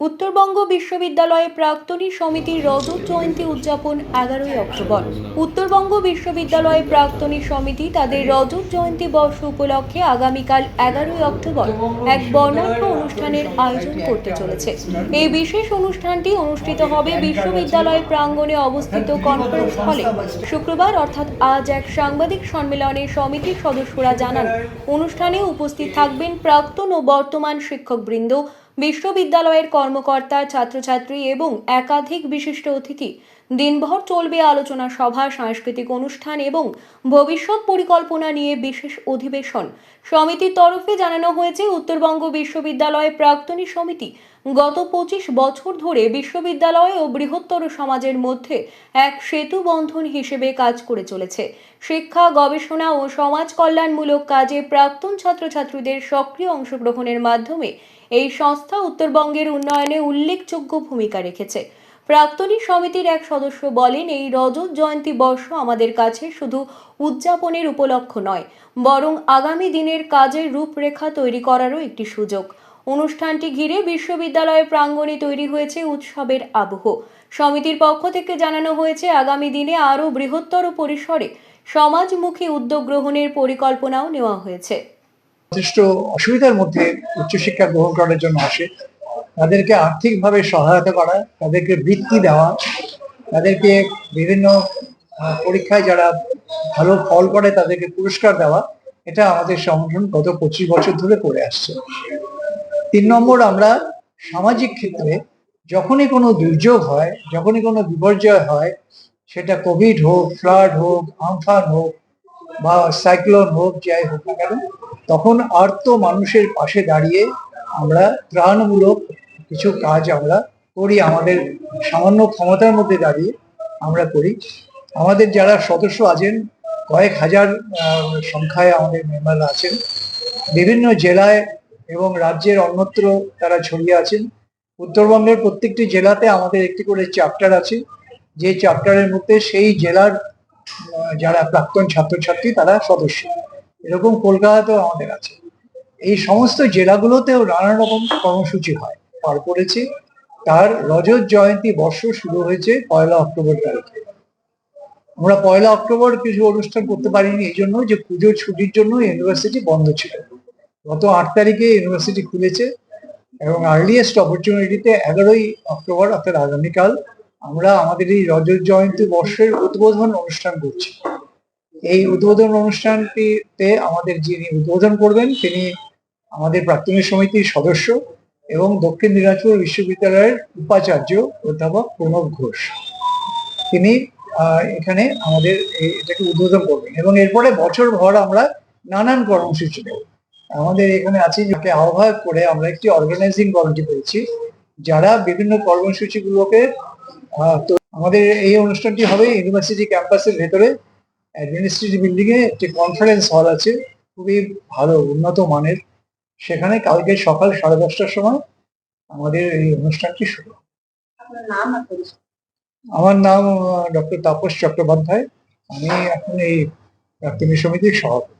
উত্তরবঙ্গ বিশ্ববিদ্যালয়ে প্রাক্তনী সমিতির রজত জয়ন্তী উদযাপন এগারোই অক্টোবর। উত্তরবঙ্গ বিশ্ববিদ্যালয়ে প্রাক্তনী সমিতি তাদের রজত জয়ন্তী বর্ষ উপলক্ষে আগামীকাল এগারোই অক্টোবর এক বর্ণাঢ্য অনুষ্ঠানের আয়োজন করতে চলেছে। এই বিশেষ অনুষ্ঠানটি অনুষ্ঠিত হবে বিশ্ববিদ্যালয় প্রাঙ্গণে অবস্থিত কনফারেন্স হলে শুক্রবার অর্থাৎ আজ এক সাংবাদিক সম্মেলনে সমিতির সদস্যরা জানান, অনুষ্ঠানে উপস্থিত থাকবেন প্রাক্তন ও বর্তমান শিক্ষকবৃন্দ বিশ্ববিদ্যালয়ের কর্মকর্তা, ছাত্রছাত্রী এবং একাধিক বিশিষ্ট অতিথি দিনভর চলবে আলোচনা সভা, সাংস্কৃতিক অনুষ্ঠান এবং ভবিষ্যৎ পরিকল্পনা নিয়ে বিশেষ অধিবেশন। সমিতির তরফে জানানো হয়েছে, উত্তরবঙ্গ বিশ্ববিদ্যালয় প্রাক্তনী সমিতি গত পঁচিশ বছর ধরে বিশ্ববিদ্যালয় ও বৃহত্তর সমাজের মধ্যে এক সেতু বন্ধন হিসেবে কাজ করে চলেছে। শিক্ষা, গবেষণা ও সমাজ কল্যাণমূলক কাজে প্রাক্তন ছাত্রছাত্রীদের সক্রিয় অংশগ্রহণের মাধ্যমে এই সংস্থা উত্তরবঙ্গের উন্নয়নে উল্লেখযোগ্য ভূমিকা রেখেছে। প্রাক্তনী সমিতির এক সদস্য বলেন, এই রজত জয়ন্তী বর্ষ আমাদের কাছে শুধু উদযাপনের উপলক্ষ নয়, বরং আগামী দিনের কাজের রূপরেখা তৈরি করারও একটি সুযোগ। অনুষ্ঠানটি ঘিরে বিশ্ববিদ্যালয়ের প্রাঙ্গণে তৈরি হয়েছে উৎসবের আবহ। সমিতির পক্ষ থেকে জানানো হয়েছে, আগামী দিনে আরও বৃহত্তর পরিসরে সমাজমুখী উদ্যোগ গ্রহণের পরিকল্পনাও নেওয়া হয়েছে। যথেষ্ট অসুবিধার মধ্যে উচ্চশিক্ষা গ্রহণ করার জন্য আসে। তাদেরকে আর্থিকভাবে সহায়তা করা, তাদেরকে বৃত্তি দেওয়া, তাদেরকে বিভিন্ন পরীক্ষায় যারা ভালো ফল করে তাদেরকে পুরস্কার দেওয়া, এটা আমাদের সংগঠন গত পঁচিশ বছর ধরে করে আসছে। তিন নম্বর, আমরা সামাজিক ক্ষেত্রে যখনই কোনো দুর্যোগ হয়, যখনই কোনো বিপর্যয় হয়, সেটা কোভিড হোক, ফ্লাড হোক, আমফান হোক বা সাইক্লোন হোক, যাই হোক না কেন তখন আর্ত মানুষের পাশে দাঁড়িয়ে আমরা ত্রাণমূলক কিছু কাজ আমরা করি, আমাদের সামান্য ক্ষমতার মধ্যে দাঁড়িয়ে আমরা করি। আমাদের যারা সদস্য আছেন, কয়েক হাজার সংখ্যায় আমাদের মেম্বাররা আছেন। বিভিন্ন জেলায় এবং রাজ্যের অন্যত্র তারা ছড়িয়ে আছেন। উত্তরবঙ্গের প্রত্যেকটি জেলাতে আমাদের একটি করে চ্যাপ্টার আছে। যে চ্যাপ্টারের মধ্যে সেই জেলার যারা প্রাক্তন ছাত্রছাত্রী তারা সদস্য। এরকম কলকাতাতেও আমাদের আছে। এই সমস্ত জেলাগুলোতেও নানা রকম কর্মসূচি হয়। পার করেছে। তার রজত জয়ন্তী বর্ষ শুরু হয়েছে পয়লা অক্টোবর তারিখে। আমরা পয়লা অক্টোবর কিছু অনুষ্ঠান করতে পারিনি এই জন্য যে পুজোর ছুটির জন্য ইউনিভার্সিটি বন্ধ ছিল। গত আট তারিখে ইউনিভার্সিটি খুলেছে এবং আর্লিয়েস্ট অপরচুনিটিতে এগারোই অক্টোবর, অর্থাৎ আগামীকাল, আমরা আমাদের এই রজত জয়ন্তী বর্ষের উদ্বোধন অনুষ্ঠান করছি। এই উদ্বোধন অনুষ্ঠানটিতে আমাদের যিনি উদ্বোধন করবেন, তিনি আমাদের প্রাক্তনী সমিতির সদস্য এবং দক্ষিণ দিনাজপুর বিশ্ববিদ্যালয়ের উপাচার্য অধ্যাপক প্রণব ঘোষ। তিনি এখানে আমাদের এটাকে উদ্বোধন করবেন এবং এরপরে বছর ভর আমরা নানান কর্মসূচি নেব। আমাদের এখানে আছে যাকে আহ্বায়ক করে আমরা একটি অর্গানাইজিং কমিটি করেছি, যারা বিভিন্ন কর্মসূচিগুলোকে আমাদের এই অনুষ্ঠানটি হবে ইউনিভার্সিটি ক্যাম্পাসের ভেতরে অ্যাডমিনিস্ট্রেটিভ বিল্ডিং এ একটি কনফারেন্স হল আছে খুবই ভালো উন্নত মানের। সেখানে কালকে সকাল সাড়ে দশটার সময় আমাদের এই অনুষ্ঠানটি শুরু আমার নাম ডক্টর তাপস চট্টোপাধ্যায়। আমি এখন এই প্রাক্তনী সমিতির সভাপতি।